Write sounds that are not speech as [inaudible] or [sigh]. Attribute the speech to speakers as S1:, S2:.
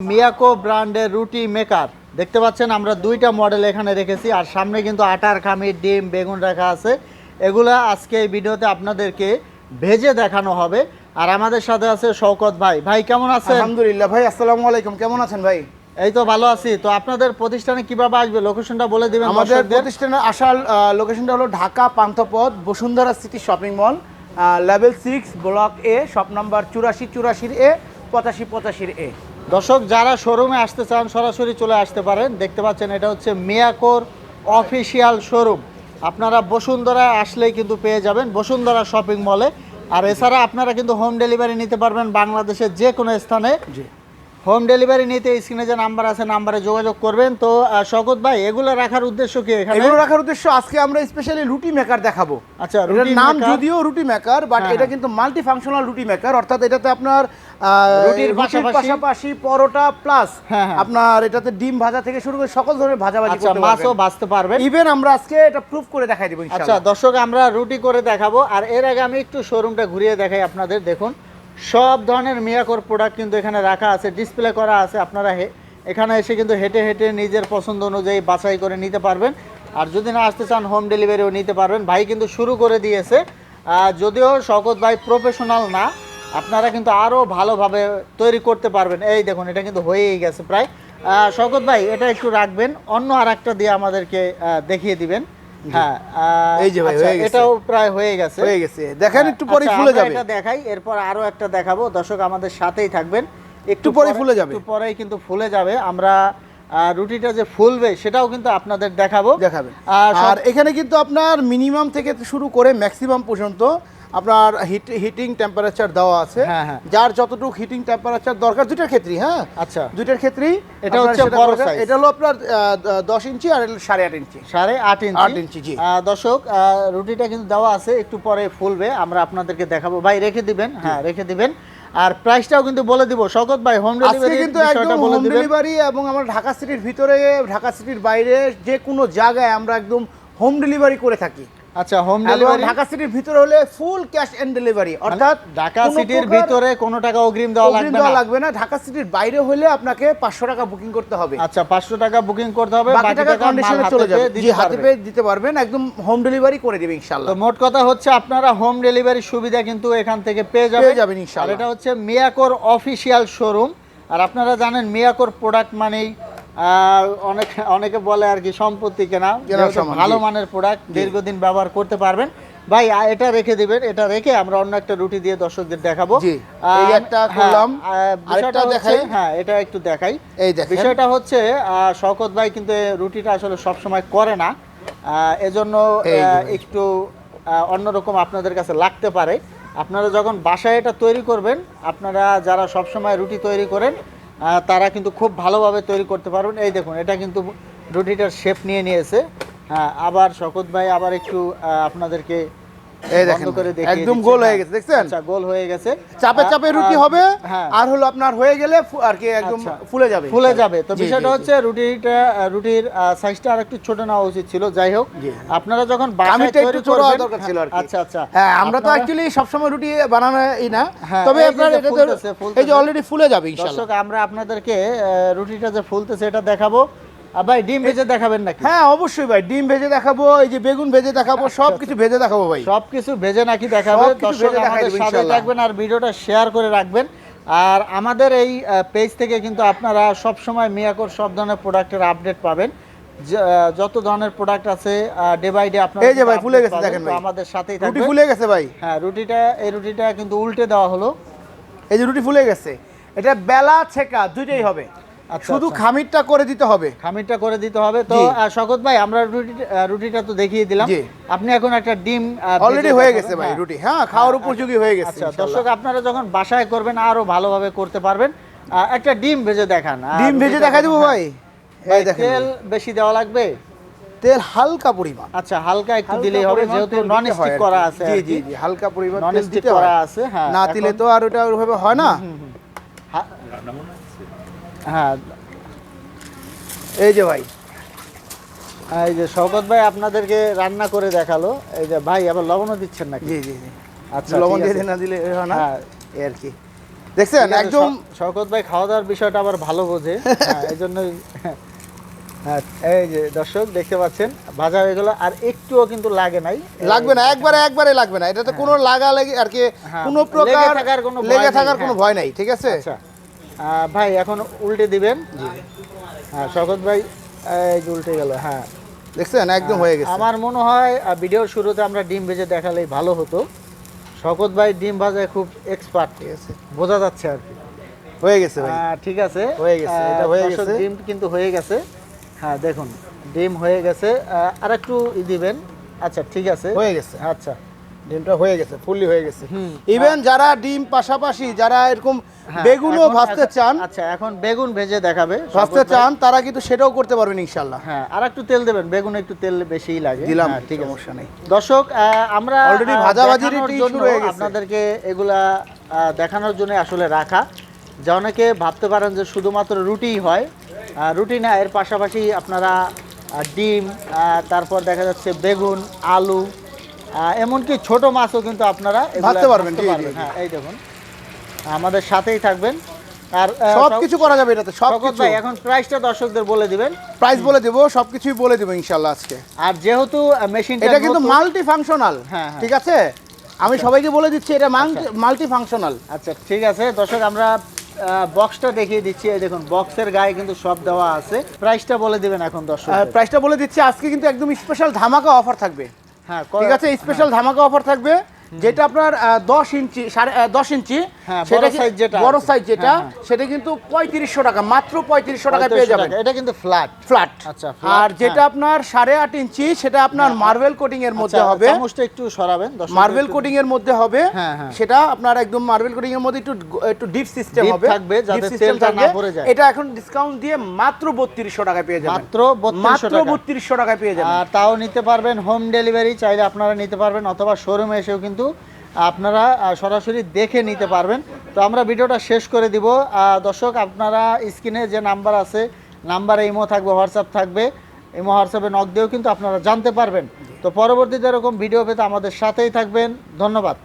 S1: মিয়াকো ব্র্যান্ডের রুটি মেকার। দেখতে পাচ্ছেন আমরা দুইটা মডেল এখানে রেখেছি আর সামনে কিন্তু আটার খামির ডিম বেগুন রাখা আছে। এগুলা আজকে এই ভিডিওতে আপনাদেরকে ভেজে দেখানো হবে। আর আমাদের সাথে আছে শওকত ভাই। ভাই কেমন আছেন?
S2: আলহামদুলিল্লাহ ভাই আসসালামু আলাইকুম। কেমন আছেন ভাই?
S1: এই তো ভালো আছি। তো আপনাদের প্রতিষ্ঠানে কীভাবে আসবে? লোকেশনটা বলে দিবেন
S2: আমাদের
S1: প্রতিষ্ঠানে
S2: প্রতিষ্ঠানের আসার লোকেশনটা হলো Dhaka Panthapath Bashundhara City Shopping Mall level six block A shop number চুরাশি চুরাশির এ পঁচাশি পঁচাশির এ
S1: দর্শক, যারা শোরুমে আসতে চান, সরাসরি চলে আসতে পারেন। দেখতে পাচ্ছেন, এটা হচ্ছে মিয়াকোর অফিসিয়াল শোরুম আপনারা বসুন্ধরা আসলেই কিন্তু পেয়ে যাবেন, বসুন্ধরা শপিং মলে আর এছাড়া আপনারা কিন্তু হোম ডেলিভারি নিতে পারবেন বাংলাদেশের যে কোনো স্থানে হোম ডেলিভারি নিতে স্ক্রিনে যে নাম্বার আছে নাম্বারে যোগাযোগ করবেন। তো আহ, শওকত ভাই এগুলো রাখার উদ্দেশ্য কি এখানে?
S2: এগুলো রাখার উদ্দেশ্য আজকে আমরা স্পেশালি রুটি মেকার দেখাবো।
S1: আচ্ছা
S2: এটার নাম যদিও রুটি মেকার বাট
S1: হ্যাঁ,
S2: এটা
S1: হ্যাঁ।
S2: কিন্তু মাল্টি ফাংশনাল রুটি মেকার অর্থাৎ এটাতে আপনার
S1: রুটির পাশাপাশি-
S2: পরোটা প্লাস
S1: হ্যাঁ, হ্যাঁ।
S2: আপনার এটাতে ডিম ভাজা থেকে শুরু করে সকল ধরনের ভাজা
S1: ভাজি
S2: করতে
S1: মাছও ভাজতে পারবেন।
S2: ইভেন আমরা আজকে এটা প্রুফ করে দেখাই দেবো
S1: আচ্ছা
S2: ইনশাআল্লাহ।
S1: দর্শক আমরা রুটি করে দেখাবো। আর এর আগে আমি একটু শোরুমটা ঘুরিয়ে দেখাই আপনাদের দেখুন। সব ধরনের মিয়াকোর প্রোডাক্ট কিন্তু এখানে রাখা আছে ডিসপ্লে করা আছে। আপনারা এখানে এসে কিন্তু হেঁটে হেঁটে নিজের পছন্দ অনুযায়ী বাছাই করে নিতে পারবেন। আর যদি না আসতে চান হোম ডেলিভারিও নিতে পারবেন। ভাই কিন্তু শুরু করে দিয়েছে। যদিও শকত ভাই প্রফেশনাল না, আপনারা কিন্তু আরও ভালোভাবে তৈরি করতে পারবেন। এই দেখুন, এটা কিন্তু হয়েই গেছে প্রায়। শকত ভাই, এটা একটু রাখবেন। অন্য আর একটা দিয়ে আমাদেরকে দেখিয়ে দিবেন। হ্যাঁ
S2: এই যে ভাই,
S1: আচ্ছা,
S2: হয়ে গেছে।
S1: এটাও প্রায় হয়ে গেছে।
S2: হয়ে গেছে। দেখেন একটু পরে
S1: আচ্ছা,
S2: ফুলে যাবে।
S1: এটা দেখাই এরপর আরও একটা দেখাবো। দর্শক আমাদের সাথেই থাকবেন।
S2: একটু পরে ফুলে যাবে।
S1: একটু পরেই কিন্তু ফুলে যাবে। আমরা আহ, রুটিটা যে ফুলবে সেটাও কিন্তু আপনাদের দেখাবো।
S2: দেখাবেন
S1: আর
S2: এখানে কিন্তু আপনার মিনিমাম থেকে শুরু করে ম্যাক্সিমাম পর্যন্ত আপনার হিট হিটিং টেম্পারেচার দেওয়া আছে।
S1: হ্যাঁ, হ্যাঁ।
S2: যার যতটুকু হিটিং টেম্পারেচার দরকার দুইটার ক্ষেত্রেই হ্যাঁ?
S1: আচ্ছা।
S2: দুইটার ক্ষেত্রেই
S1: এটা হচ্ছে বড় size।
S2: এটা হলো আপনার আহ, দ- দশ ইঞ্চি আর সাড়ে আট ইঞ্চি।
S1: সাড়ে আট ইঞ্চি।
S2: আট ইঞ্চি, জি।
S1: দর্শক রুটিটা কিন্তু দেওয়া আছে একটু পরে ফুলবে আমরা আপনাদেরকে দেখাবো। ভাই রেখে দিবেন? হ্যাঁ রেখে দিবেন। আর প্রাইসটাও কিন্তু বলে দিব। শকত ভাই হোম ডেলিভারি
S2: কিন্তু একদম হোম ডেলিভারি এবং আমরা ঢাকা সিটির ভিতরে ঢাকা সিটির বাইরে যে কোনো জায়গায় আমরা একদম হোম ডেলিভারি করে থাকি।
S1: আচ্ছা হোম ডেলিভারি
S2: ঢাকা সিটির ভিতরে হলে ফুল ক্যাশ এন্ড ডেলিভারি অর্থাৎ
S1: ঢাকা সিটির ভিতরে কোনো টাকা অগ্রিম দেওয়া
S2: অগ্রিম
S1: লাগবে
S2: দেওয়া
S1: না?
S2: লাগবে না। ঢাকা সিটির বাইরে হলে আপনাকে পাঁচশো টাকা বুকিং করতে হবে।
S1: আচ্ছা পাঁচশো টাকা বুকিং করতে হবে
S2: বাকি টাকা কন্ডিশনে চলে যাবে। জি হাতে। পেয়ে দিতে পারবেন একদম হোম ডেলিভারি করে দেবে
S1: তো মোট কথা হচ্ছে আপনারা হোম ডেলিভারি সুবিধা কিন্তু এখান থেকে পেয়ে যাবেন।
S2: পেয়ে যাবেন ইনশাআল্লাহ।
S1: এটা হচ্ছে মিয়াকোর অফিসিয়াল শোরুম আর আপনারা জানেন মিয়াকোর প্রোডাক্ট মানেই অনেক অনেকে বলে আর কি সম্পত্তি কেনা। ভালো মানের প্রোডাক্ট দীর্ঘদিন ব্যবহার করতে পারবেন। ভাই এটা রেখে দিবেন এটা রেখে আমরা অন্য একটা রুটি দিয়ে দর্শকদের দেখাবো।
S2: এই একটা
S1: হ্যাঁ,
S2: করলাম। আরেকটা দেখাই।
S1: হ্যাঁ এটা একটু দেখাই।
S2: এই দেখেন।
S1: বিষয়টা হচ্ছে আহ, শওকত ভাই কিন্তু রুটিটা আসলে সব সময় করে না। আহ, এজন্য একটু অন্যরকম আপনাদের কাছে লাগতে পারে। আপনারা যখন বাসায় এটা তৈরি করবেন আপনারা যারা সব সময় রুটি তৈরি করেন তারা কিন্তু খুব ভালোভাবে তৈরি করতে পারবেন। এই দেখুন, এটা কিন্তু রুটিটার শেপ নিয়ে নিয়েছে। হ্যাঁ আবার শকত ভাই, আবার একটু আপনাদেরকে
S2: এই দেখেন একদম গোল হয়ে গেছে দেখছেন?
S1: আচ্ছা গোল হয়ে গেছে।
S2: চাপে চাপে রুটি হবে
S1: হ্যাঁ।
S2: আর হলো আপনার হয়ে গেলে আর কি একদম
S1: আচ্ছা।
S2: ফুলে যাবে
S1: ফুলে যাবে। তো বিষয়টা। হচ্ছে রুটিটা রুটির সাইজটা আর একটু ছোট নেওয়া উচিত ছিল। যাই হোক আপনারা যখন
S2: একটু ছোট হওয়া দরকার ছিল আর কি।
S1: আচ্ছা আচ্ছা।
S2: হ্যাঁ আমরা তো অ্যাকচুয়ালি সবসময় রুটি বানানো এই না।
S1: হ্যাঁ,
S2: তবে আপনার এটা তো। এই যে অলরেডি ফুলে যাবে ইনশাআল্লাহ
S1: দর্শক আমরা আপনাদেরকে রুটিটা যে ফুলতেছে এটা দেখাবো। ভাই ডিম ভেজে দেখাবেন নাকি?
S2: হ্যাঁ অবশ্যই ভাই ডিম ভেজে দেখাবো এই যে বেগুন ভেজে দেখাবো সব কিছু ভেজে দেখাবো ভাই।
S1: সবকিছু ভেজে নাকি দেখাবে
S2: সবকিছু
S1: দর্শক আমাদের সাথে থাকবেন আর ভিডিওটা শেয়ার করে রাখবেন। আর আমাদের এই পেজ থেকে কিন্তু আপনারা সব সময় মিয়াকোর সব ধরনের প্রোডাক্টের আপডেট পাবেন। যত ধরনের প্রোডাক্ট আছে ডে বাই ডে আপনারা
S2: এই যে ভাই, ফুলে গেছে, দেখেন ভাই।
S1: আমাদের সাথেই
S2: রুটি
S1: থাকবেন।
S2: ফুলে গেছে ভাই।
S1: হ্যাঁ রুটিটা এই রুটিটা কিন্তু উল্টে দেওয়া হলো।
S2: এই যে রুটি ফুলে গেছে। এটা বেলা ছেকা দুইটাই হবে।
S1: আচ্ছা,
S2: শুধু
S1: আচ্ছা।
S2: খামিরটা করে দিতে হবে।
S1: খামিরটা করে দিতে হবে। তো। শকত ভাই আমরা রুটি রুটিটা তো দেখিয়ে দিলাম। আপনি এখন একটা ডিম
S2: অলরেডি হয়ে গেছে ভাই
S1: হ্যাঁ।
S2: রুটি। হ্যাঁ খাওয়ার উপযোগী হয়ে গেছে
S1: আচ্ছা দর্শক আপনারা যখন বাসায় করবেন আরও ভালোভাবে করতে পারবেন। একটা ডিম ভেজে দেখান।
S2: ডিম ভেজে
S1: রুটিটা-
S2: দেখা দেবো ভাই।
S1: ভাই,
S2: দেখেন।
S1: তেল বেশি দেওয়া লাগবে?
S2: তেল হালকা পরিমাণ।
S1: আচ্ছা হালকা একটু দিলেই হবে যেহেতু নন স্টিক করা আছে
S2: জি জি জি হালকা পরিমাণ তেল দিতে
S1: করা
S2: হয়।
S1: আছে, হ্যাঁ,
S2: না দিলে তো আর ওটা ওইভাবে হয় না?
S1: হ্যাঁ।
S2: এই যে ভাই
S1: এই যে শওকত ভাই আপনাদেরকে রান্না করে দেখাল। এই যে ভাই আবার লবণও দিচ্ছেন নাকি?
S2: জি জি জি।
S1: আচ্ছা
S2: লবণ দিয়ে না দিলে হয় না।
S1: হ্যাঁ।
S2: এই আর কি। দেখছেন একদম
S1: শওকত ভাই খাওয়া দাওয়ার বিষয়টা আবার ভালো বোঝে। [laughs] হ্যাঁ, এই জন্যই হ্যাঁ, এই যে দর্শক দেখতে পাচ্ছেন ভাজা হয়ে গেল। আর একটুও কিন্তু লাগে নাই।
S2: লাগবে না একবারে একবারে লাগবে না। এটাতে কোনো লাগা লাগি আর কি
S1: হ্যাঁ,
S2: কোনো প্রকার লেগে থাকার কোনো
S1: হ্যাঁ।
S2: ভয় নাই ঠিক আছে?
S1: আচ্ছা। ভাই এখন উল্টে দিবেন? হ্যাঁ শওকত ভাই এই যে উল্টে গেল হ্যাঁ।
S2: দেখছেন? একদম হয়ে গেছে।
S1: আমার মনে হয় ভিডিওর শুরুতে আমরা ডিম ভেজে দেখালেই ভালো হতো। শওকত ভাই ডিম ভাজায় খুব এক্সপার্ট
S2: ঠিক আছে।
S1: বোঝা যাচ্ছে আর কি।
S2: হয়ে গেছে ভাই।
S1: ঠিক আছে।
S2: হয়ে গেছে, এটা হয়ে গেছে।
S1: ডিম কিন্তু হয়ে গেছে। হ্যাঁ দেখুন ডিম হয়ে গেছে। আর একটু দিবেন। আচ্ছা ঠিক আছে।
S2: হয়ে গেছে।
S1: আচ্ছা।
S2: ডিমটা হয়ে গেছে ফুললি হয়ে গেছে। ইভেন যারা ডিম পাশাপাশি যারা এরকম
S1: হ্যাঁ,
S2: বেগুনও ভাজতে চান
S1: আচ্ছা এখন বেগুন ভেজে দেখাবে
S2: ভাজতে চান তারা কিন্তু সেটাও করতে পারবেন ইনশাল্লাহ
S1: হ্যাঁ আর একটু তেল দেবেন বেগুন একটু তেল বেশিই লাগে।
S2: দিলাম
S1: হ্যাঁ, ঠিক আছে।
S2: সমস্যা নেই।
S1: দর্শক আমরা আহ,
S2: ভাজাভাজির শুরু হয়ে গেছে।
S1: আপনাদেরকে এগুলা দেখানোর জন্য আসলে রাখা। যা অনেকে ভাবতে পারেন যে শুধুমাত্র রুটিই হয়। রুটি না এর পাশাপাশি আপনারা ডিম তারপর দেখা যাচ্ছে বেগুন আলু এমনকি ছোট মাছও কিন্তু আপনারা
S2: ভাজতে পারবেন।
S1: হ্যাঁ এই দেখুন। আমাদের সাথেই থাকবেন। আর আহ,
S2: সব কিছু করা যাবে এটাতে সব কিছু।
S1: ভাই এখন প্রাইসটা দর্শকদের বলে দিবেন।
S2: প্রাইস বলে দেবো সব কিছুই বলে দেবো ইনশাল্লাহ আজকে।
S1: আর যেহেতু মেশিনটা
S2: এটা কিন্তু মাল্টি ফাংশনাল
S1: হ্যাঁ, হ্যাঁ।
S2: ঠিক আছে? আমি সবাইকে বলে দিচ্ছি এটা মাল্টি ফাংশনাল
S1: আচ্ছা ঠিক আছে। দর্শক আমরা বক্সটা দেখিয়ে দিচ্ছি। এই দেখুন বক্সের গায়ে কিন্তু সব দেওয়া আছে। প্রাইসটা বলে দিবেন এখন দর্শক
S2: প্রাইসটা বলে দিচ্ছি আজকে কিন্তু একদম স্পেশাল ধামাকা অফার থাকবে।
S1: হ্যাঁ
S2: ঠিক আছে স্পেশাল ধামাকা অফার থাকবে যেটা আপনার দশ ইঞ্চি সাড়ে দশ ইঞ্চি
S1: হ্যাঁ,
S2: সেটা
S1: যেটা
S2: বড় সাইজ যেটা
S1: হ্যাঁ, হ্যাঁ।
S2: সেটা কিন্তু পঁয়ত্রিশশো টাকা মাত্র পঁয়ত্রিশশো টাকা পেয়ে যাবেন।
S1: এটা কিন্তু ফ্ল্যাট
S2: ফ্ল্যাট
S1: আচ্ছা,
S2: আর যেটা
S1: হ্যাঁ।
S2: আপনার সাড়ে আট ইঞ্চি সেটা আপনার মার্বেল কোটিং এর মধ্যে হবে।
S1: একটু সরাবেন
S2: মার্বেল কোটিং এর মধ্যে হবে।
S1: হ্যাঁ, হ্যাঁ।
S2: সেটা আপনার একদম মার্বেল কোটিং এর মধ্যে একটু একটু ডিপ সিস্টেম হবে।
S1: থাকবে, যাতে তেলটা না পড়ে যায়।
S2: এটা এখন ডিসকাউন্ট দিয়ে মাত্র বত্রিশশো টাকায় পেয়ে যাবেন।
S1: মাত্র
S2: মাত্র বত্রিশশো পেয়ে যাবেন।
S1: আর তাও নিতে পারবেন হোম ডেলিভারি চাইলে আপনারা নিতে পারবেন অথবা শোরুমে এসেও কিন্তু আপনারা সরাসরি দেখে নিতে পারবেন। তো আমরা ভিডিওটা শেষ করে দিব। দর্শক, আপনারা স্ক্রিনে যে নাম্বার আছে, নাম্বারে ইমো থাকবে, হোয়াটসঅ্যাপ থাকবে। ইমো, হোয়াটসঅ্যাপে নক দিয়েও কিন্তু আপনারা জানতে পারবেন। তো পরবর্তীতে এরকম ভিডিও পেতে আমাদের সাথেই থাকবেন। ধন্যবাদ।